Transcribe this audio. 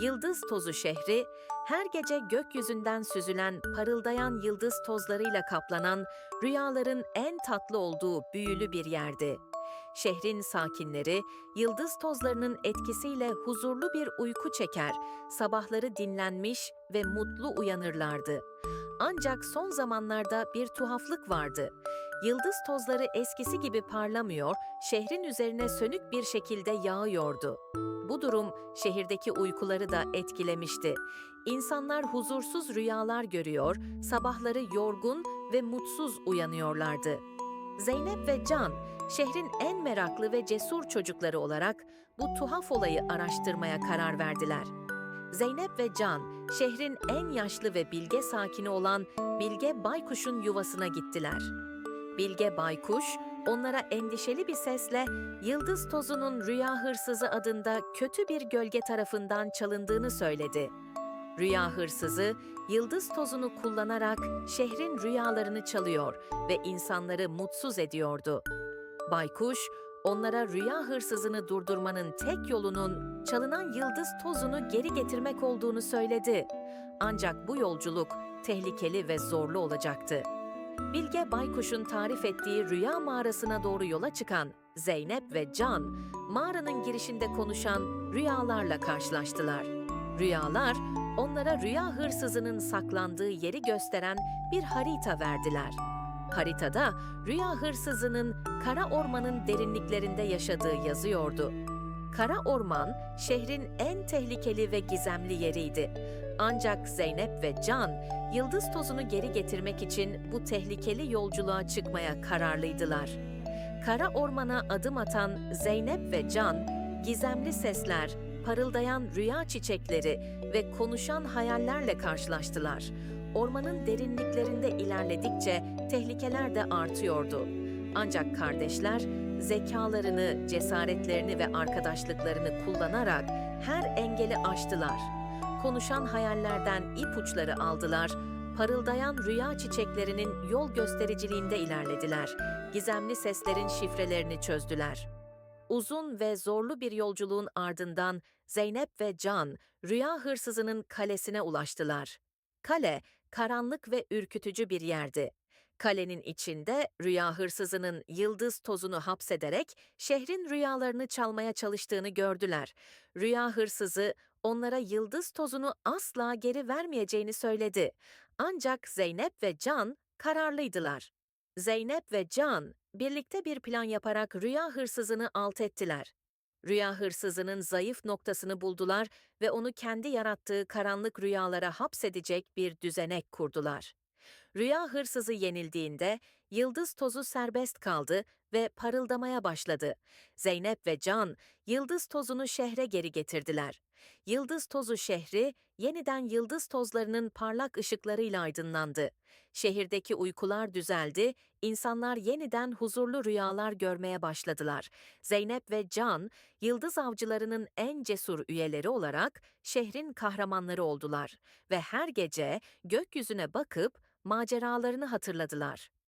Yıldız Tozu şehri, her gece gökyüzünden süzülen parıldayan yıldız tozlarıyla kaplanan rüyaların en tatlı olduğu büyülü bir yerdi. Şehrin sakinleri, yıldız tozlarının etkisiyle huzurlu bir uyku çeker, sabahları dinlenmiş ve mutlu uyanırlardı. Ancak son zamanlarda bir tuhaflık vardı. Yıldız tozları eskisi gibi parlamıyor, şehrin üzerine sönük bir şekilde yağıyordu. Bu durum şehirdeki uykuları da etkilemişti. İnsanlar huzursuz rüyalar görüyor, sabahları yorgun ve mutsuz uyanıyorlardı. Zeynep ve Can, şehrin en meraklı ve cesur çocukları olarak bu tuhaf olayı araştırmaya karar verdiler. Zeynep ve Can, şehrin en yaşlı ve bilge sakini olan Bilge Baykuş'un yuvasına gittiler. Bilge Baykuş, onlara endişeli bir sesle yıldız tozunun rüya hırsızı adında kötü bir gölge tarafından çalındığını söyledi. Rüya hırsızı, yıldız tozunu kullanarak şehrin rüyalarını çalıyor ve insanları mutsuz ediyordu. Baykuş, onlara rüya hırsızını durdurmanın tek yolunun çalınan yıldız tozunu geri getirmek olduğunu söyledi. Ancak bu yolculuk tehlikeli ve zorlu olacaktı. Bilge Baykuş'un tarif ettiği rüya mağarasına doğru yola çıkan Zeynep ve Can, mağaranın girişinde konuşan rüyalarla karşılaştılar. Rüyalar, onlara rüya hırsızının saklandığı yeri gösteren bir harita verdiler. Haritada rüya hırsızının kara ormanın derinliklerinde yaşadığı yazıyordu. Kara orman, şehrin en tehlikeli ve gizemli yeriydi. Ancak Zeynep ve Can, yıldız tozunu geri getirmek için bu tehlikeli yolculuğa çıkmaya kararlıydılar. Kara ormana adım atan Zeynep ve Can, gizemli sesler, parıldayan rüya çiçekleri ve konuşan hayallerle karşılaştılar. Ormanın derinliklerinde ilerledikçe tehlikeler de artıyordu. Ancak kardeşler zekalarını, cesaretlerini ve arkadaşlıklarını kullanarak her engeli aştılar. Konuşan hayallerden ipuçları aldılar, parıldayan rüya çiçeklerinin yol göstericiliğinde ilerlediler. Gizemli seslerin şifrelerini çözdüler. Uzun ve zorlu bir yolculuğun ardından Zeynep ve Can, rüya hırsızının kalesine ulaştılar. Kale, karanlık ve ürkütücü bir yerdi. Kalenin içinde rüya hırsızının yıldız tozunu hapsederek şehrin rüyalarını çalmaya çalıştığını gördüler. Rüya hırsızı onlara yıldız tozunu asla geri vermeyeceğini söyledi. Ancak Zeynep ve Can kararlıydılar. Zeynep ve Can birlikte bir plan yaparak rüya hırsızını alt ettiler. Rüya hırsızının zayıf noktasını buldular ve onu kendi yarattığı karanlık rüyalara hapsedecek bir düzenek kurdular. Rüya hırsızı yenildiğinde yıldız tozu serbest kaldı ve parıldamaya başladı. Zeynep ve Can yıldız tozunu şehre geri getirdiler. Yıldız tozu şehri yeniden yıldız tozlarının parlak ışıklarıyla aydınlandı. Şehirdeki uykular düzeldi, insanlar yeniden huzurlu rüyalar görmeye başladılar. Zeynep ve Can, yıldız avcılarının en cesur üyeleri olarak şehrin kahramanları oldular ve her gece gökyüzüne bakıp maceralarını hatırladılar.